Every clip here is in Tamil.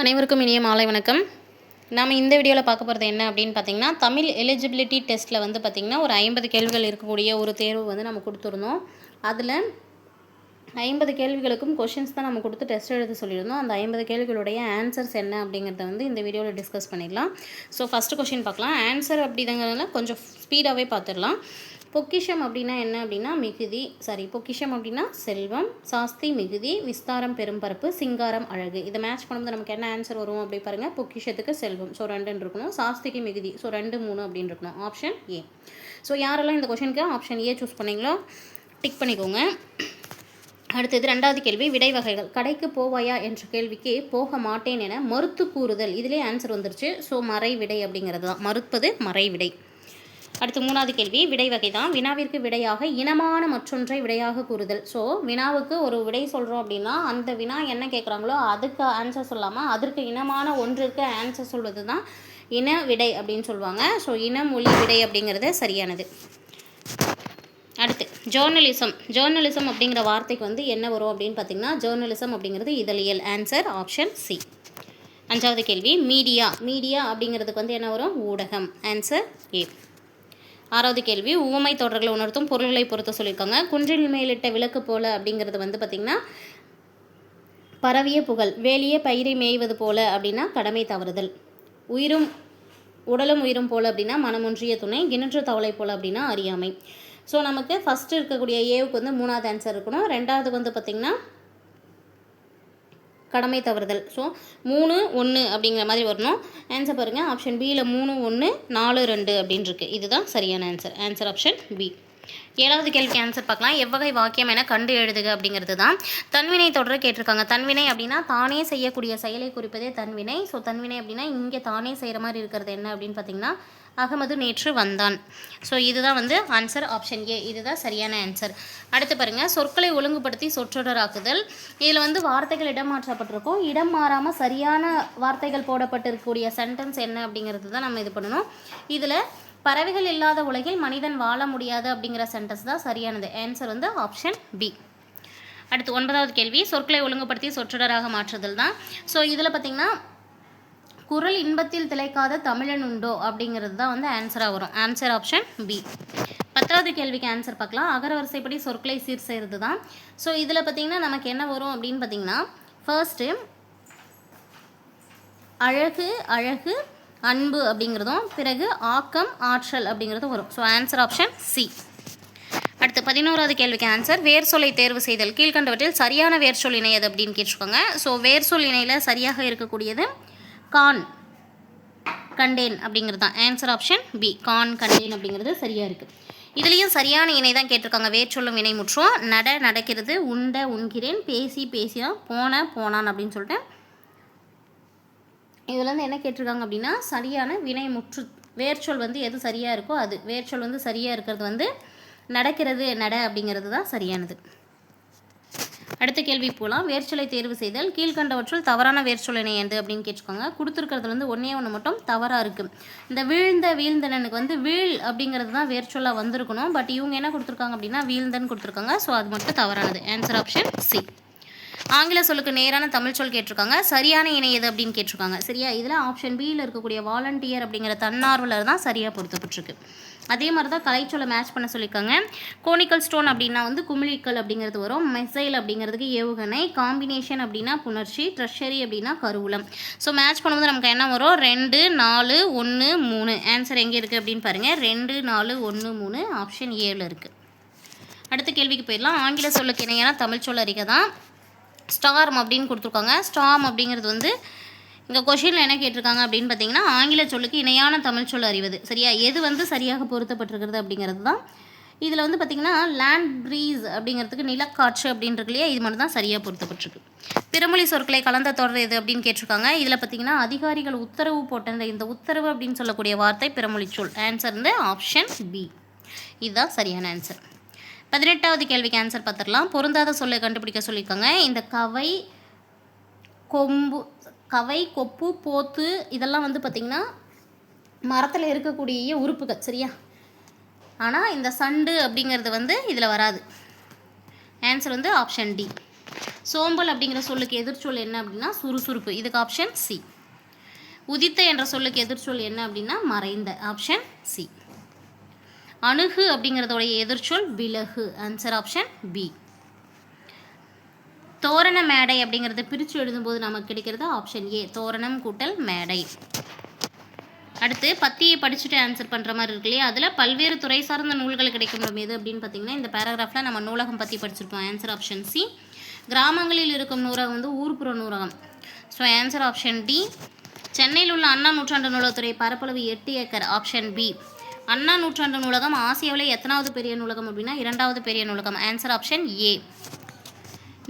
அனைவருக்கும் இனிய மாலை வணக்கம். நாம் இந்த வீடியோவில் பார்க்க போகிறது என்ன அப்படின்னு பார்த்தீங்கன்னா தமிழ் எலிஜிபிலிட்டி டெஸ்ட்டில் வந்து பார்த்திங்கன்னா ஒரு ஐம்பது கேள்விகள் இருக்கக்கூடிய ஒரு தேர்வு வந்து நம்ம கொடுத்துருந்தோம். அதில் ஐம்பது கேள்விகளுக்கும் கொஷின்ஸ் தான் நம்ம கொடுத்து டெஸ்ட் எழுத சொல்லியிருந்தோம். அந்த ஐம்பது கேள்விகளுடைய ஆன்சர்ஸ் என்ன அப்படிங்கிறத வந்து இந்த வீடியோவில் டிஸ்கஸ் பண்ணிடலாம். ஸோ ஃபஸ்ட்டு கொஷின் பார்க்கலாம். ஆன்சர் அப்படிங்கிறதுல கொஞ்சம் ஸ்பீடாகவே பார்த்துடலாம். பொக்கிஷம் அப்படின்னா என்ன அப்படின்னா மிகுதி. சாரி பொக்கிஷம் அப்படின்னா செல்வம் சாஸ்தி மிகுதி விஸ்தாரம் பெரும்பரப்பு சிங்காரம் அழகு. இதை மேட்ச் பண்ணும்போது நமக்கு என்ன ஆன்சர் வரும் அப்படி பாருங்கள் பொக்கிஷத்துக்கு செல்வம். ஸோ ரெண்டுன்னு இருக்கணும். சாஸ்திக்கு மிகுதி. ஸோ ரெண்டு மூணு அப்படின்னு இருக்கணும். ஆப்ஷன் ஏ ஸோ யாரெல்லாம் இந்த கொஷனுக்கு ஆப்ஷன் ஏ சூஸ் பண்ணீங்களோ டிக் பண்ணிக்கோங்க. அடுத்தது ரெண்டாவது கேள்வி. விடை வகைகள். கடைக்கு போவாயா என்ற கேள்விக்கு போக மாட்டேன் என மறுத்து கூறுதல். இதிலே ஆன்சர் வந்துருச்சு. ஸோ மறை விடை அப்படிங்கிறது தான். மறுப்பது மறை விடை அடுத்து மூணாவது கேள்வி விடை வகை தான் வினாவிற்கு விடையாக இனமான மற்றொன்றை விடையாக கூறுதல். ஸோ வினாவுக்கு ஒரு விடை சொல்கிறோம் அப்படின்னா அந்த வினா என்ன கேட்குறாங்களோ அதுக்கு ஆன்சர் சொல்லாமல் அதற்கு இனமான ஒன்றிற்கு ஆன்சர் சொல்வது தான் இன விடை அப்படின்னு சொல்லுவாங்க. ஸோ இன மொழி விடை அப்படிங்கிறது சரியானது. அடுத்து ஜேர்னலிசம் ஜேர்னலிசம் அப்படிங்கிற வார்த்தைக்கு வந்து என்ன வரும் அப்படின்னு பார்த்தீங்கன்னா ஜேர்னலிசம் அப்படிங்கிறது இதழியல். ஆன்சர் ஆப்ஷன் சி அஞ்சாவது கேள்வி மீடியா மீடியா அப்படிங்கிறதுக்கு வந்து என்ன வரும்? ஊடகம். ஆன்சர் ஏ ஆறாவது கேள்வி உவமை தொடர்களை உணர்த்தும் பொருள்களை பொறுத்து சொல்லியிருக்காங்க. குன்றில் மேலிட்ட விளக்கு போல அப்படிங்கிறது வந்து பார்த்திங்கன்னா பரவிய புகழ் வேலியே பயிரை மேய்வது போல அப்படின்னா கடமை தவறுதல். உயிரும் உடலும் உயிரும் போல அப்படின்னா மனமொன்றிய துணை கிணற்று தவளை போல அப்படின்னா அறியாமை. ஸோ நமக்கு ஃபஸ்ட்டு இருக்கக்கூடிய ஏவுக்கு வந்து மூணாவது ஆன்சர் இருக்கணும். ரெண்டாவது வந்து பார்த்திங்கன்னா கடமை தவறுதல். ஸோ மூணு ஒன்று அப்படிங்கிற மாதிரி வரணும். ஆன்சர் பாருங்கள் ஆப்ஷன் பியில் மூணு ஒன்று நாலு ரெண்டு அப்படின்ருக்கு. இதுதான் சரியான ஆன்சர் ஆன்சர் ஆப்ஷன் பி ஏழாவது கேள்விக்கு ஆன்சர் பார்க்கலாம். எவ்வகை வாக்கியம் என கண்டு எழுதுக அப்படிங்கிறது தான். தன்வினை தொடர் கேட்டிருக்காங்க. தன்வினை அப்படின்னா தானே செய்யக்கூடிய செயலை குறிப்பதே தன்வினை. ஸோ தன்வினை அப்படின்னா இங்கே தானே செய்கிற மாதிரி இருக்கிறது என்ன அப்படின்னு பார்த்தீங்கன்னா அகமது நேற்று வந்தான். ஸோ இதுதான் வந்து ஆன்சர் ஆப்ஷன் ஏ இதுதான் சரியான ஆன்சர் அடுத்து பாருங்கள் சொற்களை ஒழுங்குபடுத்தி சொற்றொடராக்குதல். இதில் வந்து வார்த்தைகள் இடம் மாற்றப்பட்டிருக்கும் இடம் மாறாமல் சரியான வார்த்தைகள் போடப்பட்டிருக்கக்கூடிய சென்டென்ஸ் என்ன அப்படிங்கிறது தான் நம்ம இது பண்ணணும். இதில் பறவைகள் இல்லாத உலகில் மனிதன் வாழ முடியாது அப்படிங்கிற சென்டென்ஸ் தான் சரியானது. ஆன்சர் வந்து ஆப்ஷன் பி அடுத்து ஒன்பதாவது கேள்வி. சொற்களை ஒழுங்குபடுத்தி சொற்றொடராக மாற்றுதல் தான். ஸோ இதில் பார்த்திங்கன்னா குரல் இன்பத்தில் திளைக்காத தமிழன் உண்டோ அப்படிங்கிறது தான் வந்து ஆன்சராக வரும். ஆன்சர் ஆப்ஷன் பி பத்தாவது கேள்விக்கு ஆன்சர் பார்க்கலாம். அகரவரிசைப்படி சொற்களை சீர் செய்கிறது தான். ஸோ இதில் பார்த்திங்கன்னா நமக்கு என்ன வரும் அப்படின்னு பார்த்திங்கன்னா ஃபர்ஸ்ட்டு அழகு அழகு அன்பு அப்படிங்கிறதும் பிறகு ஆக்கம் ஆற்றல் அப்படிங்கிறதும் வரும். ஸோ ஆன்சர் ஆப்ஷன் சி அடுத்து பதினோராவது கேள்விக்கு ஆன்சர் வேர் சொல்லை தேர்வு செய்தல். கீழ்கண்டவற்றில் சரியான வேர் சொல் இணையது அப்படின்னு கேட்டிருக்காங்க. ஸோ வேர் சொல் இணையில் சரியாக இருக்கக்கூடியது கான் கண்டேன் அப்படிங்கிறது தான். ஆன்சர் ஆப்ஷன் பி கான் கண்டேன் அப்படிங்கிறது சரியாக இருக்குது இதுலேயும் சரியான இணை தான் கேட்டிருக்காங்க. வேர்ச்சொல்லும் இணை முற்றும். நட நடக்கிறது உண்ட உண்கிறேன் பேசி பேசினா போன போனான் அப்படின்னு சொல்லிட்டு இதில் வந்து என்ன கேட்டிருக்காங்க அப்படின்னா சரியான வினை முற்று வேர்ச்சொல் வந்து எது சரியாக இருக்கோ அது. வேர்ச்சொல் வந்து சரியாக இருக்கிறது வந்து நடக்கிறது நட அப்படிங்கிறது தான் சரியானது. அடுத்த கேள்வி போகலாம் வேர்ச்சொலை தேர்வு செய்தல் கீழ்கண்டவற்றுள் தவறான வேர்ச்சொல் இணையது அப்படின்னு கேட்டுக்கோங்க கொடுத்துருக்கிறதுல வந்து ஒன்றே ஒன்று மட்டும் தவறாக இருக்குது இந்த வீழ்ந்த வீழ்ந்தனனுக்கு வந்து வீழ் அப்படிங்கிறது தான் வேர்ச்சொல்லாக வந்திருக்கணும். பட் இவங்க என்ன கொடுத்துருக்காங்க அப்படின்னா வீழ்ந்தன் கொடுத்துருக்காங்க. ஸோ அது மட்டும் தவறானது. ஆன்சர் ஆப்ஷன் சி ஆங்கில சொல்லுக்கு நேரான தமிழ் சொல் கேட்டிருக்காங்க. சரியான இணை எது அப்படின்னு கேட்டிருக்காங்க. சரியா? இதில் ஆப்ஷன் பியில் இருக்கக்கூடிய வாலண்டியர் அப்படிங்கிற தன்னார்வலர் தான் சரியாக பொருத்தப்பட்டிருக்கு. அதே மாதிரி தான் கலைச்சொலை மேட்ச் பண்ண சொல்லியிருக்காங்க. கோனிக்கல் ஸ்டோன் அப்படின்னா வந்து குமிழிக்கல் அப்படிங்கிறது வரும். மிசைல் அப்படிங்கிறதுக்கு ஏவுகணை. காம்பினேஷன் அப்படின்னா புணர்ச்சி. ட்ரெஷரி அப்படின்னா கருவூலம். ஸோ மேட்ச் பண்ணும்போது நமக்கு என்ன வரும்? ரெண்டு நாலு ஒன்று மூணு. ஆன்சர் எங்கே இருக்குது அப்படின்னு பாருங்கள் ரெண்டு நாலு ஒன்று மூணு. ஆப்ஷன் ஏவில் இருக்குது அடுத்த கேள்விக்கு போயிடலாம். ஆங்கில சொல்லுக்கு இணையான தமிழ் சொல் அறிக்கை தான். ஸ்டார்ம் அப்படின்னு கொடுத்துருக்காங்க. ஸ்டார்ம் அப்படிங்கிறது வந்து இங்கே கொஷினில் என்ன கேட்டிருக்காங்க அப்படின்னு பார்த்தீங்கன்னா ஆங்கில சொல்லுக்கு இணையான தமிழ் சொல் அறிவது. சரியா? எது வந்து சரியாக பொருத்தப்பட்டிருக்கிறது அப்படிங்கிறது தான். இதில் வந்து பார்த்திங்கன்னா லேண்ட் ப்ரீஸ் அப்படிங்கிறதுக்கு நிலக்காற்று அப்படின்றது இல்லையா? இது மட்டும் தான் சரியாக பொருத்தப்பட்டிருக்கு. பிறமொழி சொற்களை கலந்த தொடர் எது அப்படின்னு கேட்டிருக்காங்க. இதில் பார்த்தீங்கன்னா அதிகாரிகள் உத்தரவு போட்ட இந்த உத்தரவு அப்படின்னு சொல்லக்கூடிய வார்த்தை பிறமொழி சொல். ஆன்சர் வந்து ஆப்ஷன் பி இதுதான் சரியான ஆன்சர் பதினெட்டாவது கேள்விக்கு ஆன்சர் பார்த்துடலாம். பொருந்தாத சொல்லை கண்டுபிடிக்க சொல்லியிருக்காங்க. இந்த கவை கொம்பு கவை கொப்பு போத்து இதெல்லாம் வந்து பார்த்திங்கன்னா மரத்தில் இருக்கக்கூடிய உறுப்புகள் சரியா? ஆனால் இந்த சண்டு அப்படிங்கிறது வந்து இதில் வராது. ஆன்சர் வந்து ஆப்ஷன் டி சோம்பல் அப்படிங்கிற சொல்லுக்கு எதிர்ச்சொல் என்ன அப்படின்னா சுறுசுறுப்பு. இதுக்கு ஆப்ஷன் சி உதித்த என்ற சொல்லுக்கு எதிர்ச்சொல் என்ன அப்படின்னா மறைந்த. ஆப்ஷன் சி அணுகு அப்படிங்கிறதோடைய எதிர்ச்சொல் விலகு. ஆன்சர் ஆப்ஷன் பி தோரண மேடை அப்படிங்கிறத பிரித்து எழுதும்போது நமக்கு கிடைக்கிறது ஆப்ஷன் ஏ தோரணம் கூட்டல் மேடை. அடுத்து பத்தியை படிச்சுட்டு ஆன்சர் பண்ணுற மாதிரி இருக்கு இல்லையா? அதில் பல்வேறு துறை சார்ந்த நூல்கள் கிடைக்கும் எது அப்படின்னு பார்த்தீங்கன்னா இந்த பேராகிராஃபில் நம்ம நூலகம் பற்றி படிச்சிருப்போம். ஆன்சர் ஆப்ஷன் சி கிராமங்களில் இருக்கும் நூலகம் வந்து ஊர்ப்புற நூலகம். ஸோ ஆன்சர் ஆப்ஷன் டி சென்னையில் உள்ள அண்ணா நூற்றாண்டு நூலகத்துறை பரப்பளவு எட்டு ஏக்கர். ஆப்ஷன் பி அண்ணா நூற்றாண்டு நூலகம் ஆசியாவில் எத்தனாவது பெரிய நூலகம் அப்படின்னா இரண்டாவது பெரிய நூலகம். ஆன்சர் ஆப்ஷன் ஏ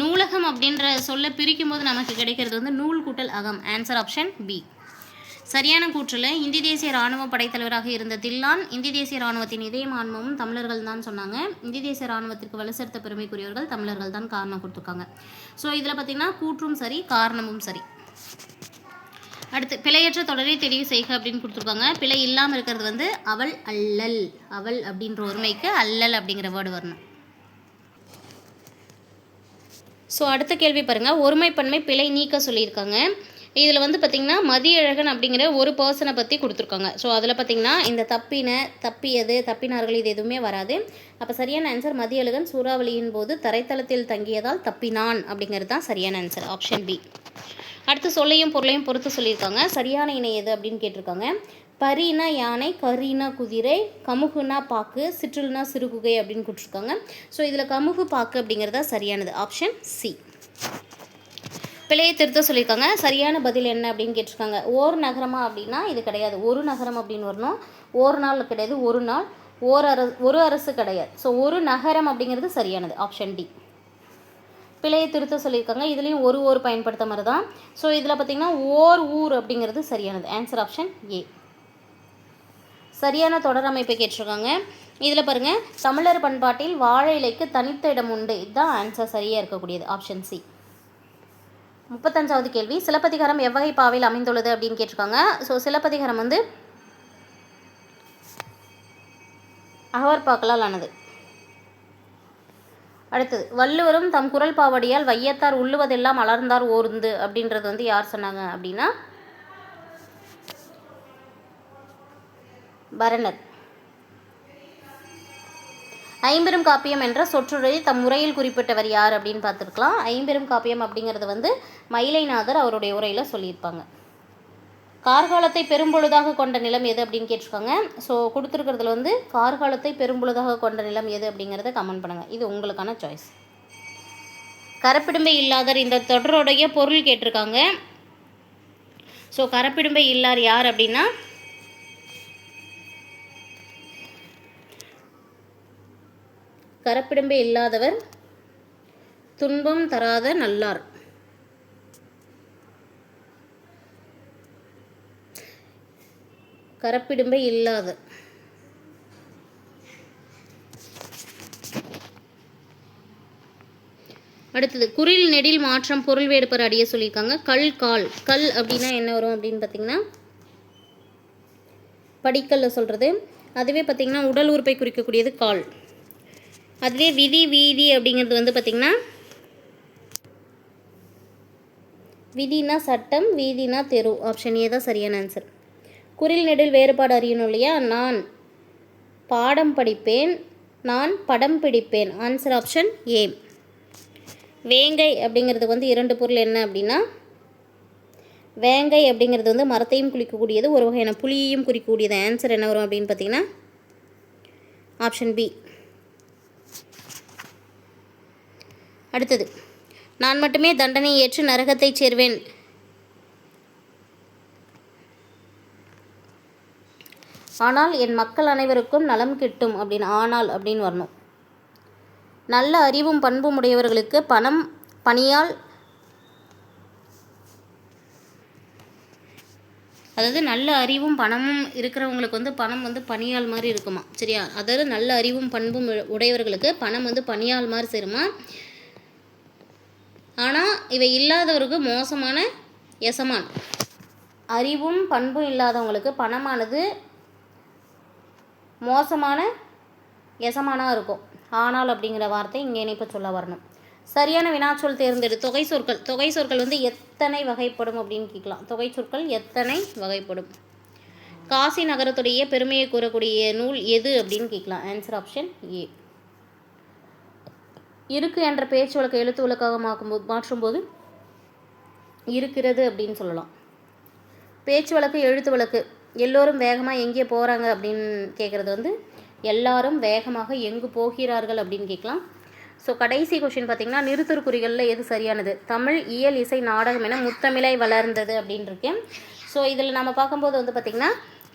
நூலகம் அப்படின்ற சொல்ல பிரிக்கும் போது நமக்கு கிடைக்கிறது வந்து நூல் கூட்டல் அகம். ஆன்சர் ஆப்ஷன் பி சரியான கூற்றில் இந்திய தேசிய ராணுவ படைத்தலைவராக இருந்த தில்லான் இந்திய தேசிய ராணுவத்தின் இதயம் ஆன்மமும் தமிழர்கள் தான் சொன்னாங்க. இந்திய தேசிய ராணுவத்திற்கு வலுசெலுத்த பெருமைக்குரியவர்கள் தமிழர்கள் தான் காரணம் கொடுத்துருக்காங்க. ஸோ இதில் பார்த்தீங்கன்னா கூற்றும் சரி காரணமும் சரி. அடுத்து பிழையற்ற தொடரை தெரிவு செய்க அப்படின்னு கொடுத்துருக்காங்க. பிழை இல்லாமல் இருக்கிறது வந்து அவள் அல்லல். அவள் அப்படின்ற ஒருமைக்கு அல்லல் அப்படிங்கிற வேர்டு வரணும். ஸோ அடுத்த கேள்வி பாருங்கள் ஒருமைப்பன்மை பிழை நீக்க சொல்லியிருக்காங்க. இதில் வந்து பார்த்திங்கன்னா மதியழகன் அப்படிங்கிற ஒரு பர்சனை பற்றி கொடுத்துருக்காங்க. ஸோ அதில் பார்த்திங்கன்னா இந்த தப்பின தப்பியது தப்பினார்கள் இது எதுவுமே வராது. அப்போ சரியான ஆன்சர் மதியழகன் சூறாவளியின் போது தரைத்தளத்தில் தங்கியதால் தப்பினான் அப்படிங்கிறது தான் சரியான ஆன்சர் ஆப்ஷன் பி அடுத்து சொல்லையும் பொருளையும் பொறுத்து சொல்லியிருக்காங்க. சரியான இணை எது அப்படின்னு கேட்டிருக்காங்க. பரினா யானை கரினா குதிரை கமுகுனா பாக்கு சிற்றுல்னா சிறுகுகை அப்படின்னு கொடுத்துருக்காங்க. ஸோ இதில் கமுகு பாக்கு அப்படிங்கிறதா சரியானது ஆப்ஷன் சி பிழையை திருத்த சொல்லியிருக்காங்க. சரியான பதில் என்ன அப்படின்னு கேட்டிருக்காங்க. ஓர் நகரமா அப்படின்னா இது கிடையாது. ஒரு நகரம் அப்படின்னு வரணும். ஒரு நாள் கிடையாது. ஒரு நாள். ஓர் அரசு ஒரு அரசு கிடையாது. ஸோ ஒரு நகரம் அப்படிங்கிறது சரியானது. ஆப்ஷன் டி பிழையை திருத்த சொல்லியிருக்காங்க. இதுலேயும் ஒரு ஊர் பயன்படுத்த மாதிரி தான். ஸோ இதில் பார்த்தீங்கன்னா ஓர் ஊர் அப்படிங்கிறது சரியானது. ஆன்சர் ஆப்ஷன் ஏ சரியான தொடர் அமைப்பை கேட்டிருக்காங்க. இதில் பாருங்கள் தமிழர் பண்பாட்டில் வாழை இலைக்கு தனித்த இடம் உண்டு. இதுதான் ஆன்சர் சரியாக இருக்கக்கூடியது. ஆப்ஷன் சி முப்பத்தஞ்சாவது கேள்வி. சிலப்பதிகாரம் எவ்வகை பாவையில் அமைந்துள்ளது அப்படின்னு கேட்டிருக்காங்க. ஸோ சிலப்பதிகாரம் வந்து அகவற்பாக்களால் ஆனது. அடுத்தது வள்ளுவரும் தம் குரல் பாவடியால் வையத்தார் உள்ளுவதெல்லாம் அலர்ந்தார் ஓர்ந்து அப்படின்றது வந்து யார் சொன்னாங்க அப்படின்னா பரணர். ஐம்பெரும் காப்பியம் என்ற சொற்றொடரை தம் உரையில் குறிப்பிட்டவர் யார் அப்படின்னு பார்த்துருக்கலாம். ஐம்பெரும் காப்பியம் அப்படிங்கிறது வந்து மயிலைநாதர் அவருடைய உரையில் சொல்லியிருப்பாங்க. கார்காலத்தை பெரும்பொழுதாக கொண்ட நிலம் எது அப்படின்னு கேட்டிருக்காங்க. ஸோ கொடுத்துருக்கிறதுல வந்து கார்காலத்தை பெரும்பொழுதாக கொண்ட நிலம் எது அப்படிங்கிறத கமெண்ட் பண்ணுங்கள் இது உங்களுக்கான சாய்ஸ் கரப்பிடும்பை இல்லாதர் இந்த தொடருடைய பொருள் கேட்டிருக்காங்க. ஸோ கரப்பிடும்பை இல்லார் யார் அப்படின்னா கரப்பிடும்பை இல்லாதவர் துன்பம் தராத நல்லார். கரப்பிடும்பை இல்லாத அடுத்தது குறில் நெடில் மாற்றம் பொருள் வேடுப்பர் அடிய சொல்லியிருக்காங்க. கல் கால். கல் அப்படின்னா என்ன வரும் அப்படின்னு பார்த்தீங்கன்னா படிக்கல்ல சொல்கிறது அதுவே பார்த்தீங்கன்னா உடல் உறுப்பை குறிக்கக்கூடியது கால். அதுவே விதி வீதி அப்படிங்கிறது வந்து பார்த்திங்கன்னா விதினா சட்டம் வீதினா தெரு. ஆப்ஷன் ஏ தான் சரியான ஆன்சர் குறில் நெடில் வேறுபாடு அறியணும் இல்லையா? நான் பாடம் படிப்பேன் நான் படம் பிடிப்பேன். ஆன்சர் ஆப்ஷன் ஏ வேங்கை அப்படிங்கிறது வந்து இரண்டு பொருள் என்ன அப்படின்னா வேங்கை அப்படிங்கிறது வந்து மரத்தையும் குளிக்கக்கூடியது ஒரு வகையான புளியையும் குறிக்கக்கூடியது. ஆன்சர் என்ன வரும் அப்படின்னு பார்த்தீங்கன்னா ஆப்ஷன் பி அடுத்தது நான் மட்டுமே தண்டனை ஏற்று நரகத்தைச் சேர்வேன். ஆனால் என் மக்கள் அனைவருக்கும் நலம் கிட்டும் அப்படின்னு ஆனால் அப்படின்னு வரணும். நல்ல அறிவும் பண்பும் உடையவர்களுக்கு பணம் பணியால் அதாவது நல்ல அறிவும் பணமும் இருக்கிறவங்களுக்கு வந்து பணம் வந்து பணியால் மாதிரி இருக்குமா? சரியா? அதாவது நல்ல அறிவும் பண்பும் உடையவர்களுக்கு பணம் வந்து பணியால் மாதிரி சேருமா? ஆனால் இவை இல்லாதவருக்கு மோசமான எசமான். அறிவும் பண்பும் இல்லாதவங்களுக்கு பணமானது மோசமான எசமானாக இருக்கும். ஆனால் அப்படிங்கிற வார்த்தை இங்கே இணைப்பு சொல்ல வரணும். சரியான வினாச்சொல் தேர்ந்தெடு. தொகை சொற்கள். தொகை சொற்கள் வந்து எத்தனை வகைப்படும் அப்படின்னு கேட்கலாம். தொகை சொற்கள் எத்தனை வகைப்படும்? காசி நகரத்துடைய பெருமையை கூறக்கூடிய நூல் எது அப்படின்னு கேட்கலாம். ஆன்சர் ஆப்ஷன் ஏ இருக்கு என்ற பேச்சு வழக்கை எழுத்து வழக்காக மாக்கும்போது மாற்றும்போது இருக்கிறது அப்படின்னு சொல்லலாம். பேச்சு வழக்கு எழுத்து வழக்கு எல்லோரும் வேகமாக எங்கே போகிறாங்க அப்படின்னு கேட்குறது வந்து எல்லாரும் வேகமாக எங்கு போகிறார்கள் அப்படின்னு கேட்கலாம். ஸோ கடைசி கொஷின் பார்த்தீங்கன்னா நிறுத்தற்குறிகளில் எது சரியானது? தமிழ் இயல் இசை நாடகம் என முத்தமிழை வளர்ந்தது அப்படின்னு இருக்கேன். ஸோ இதில் நம்ம பார்க்கும்போது வந்து பார்த்திங்கன்னா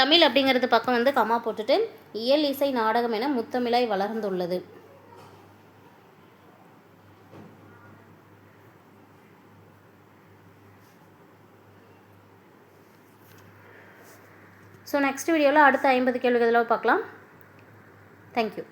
தமிழ் அப்படிங்கிறது பக்கம் வந்து கமா போட்டுட்டு இயல் இசை நாடகம் என முத்தமிழாய் வளர்ந்துள்ளது. ஸோ நெக்ஸ்ட் வீடியோவில் அடுத்த ஐம்பது கேள்விகளில் பார்க்கலாம். தேங்க்யூ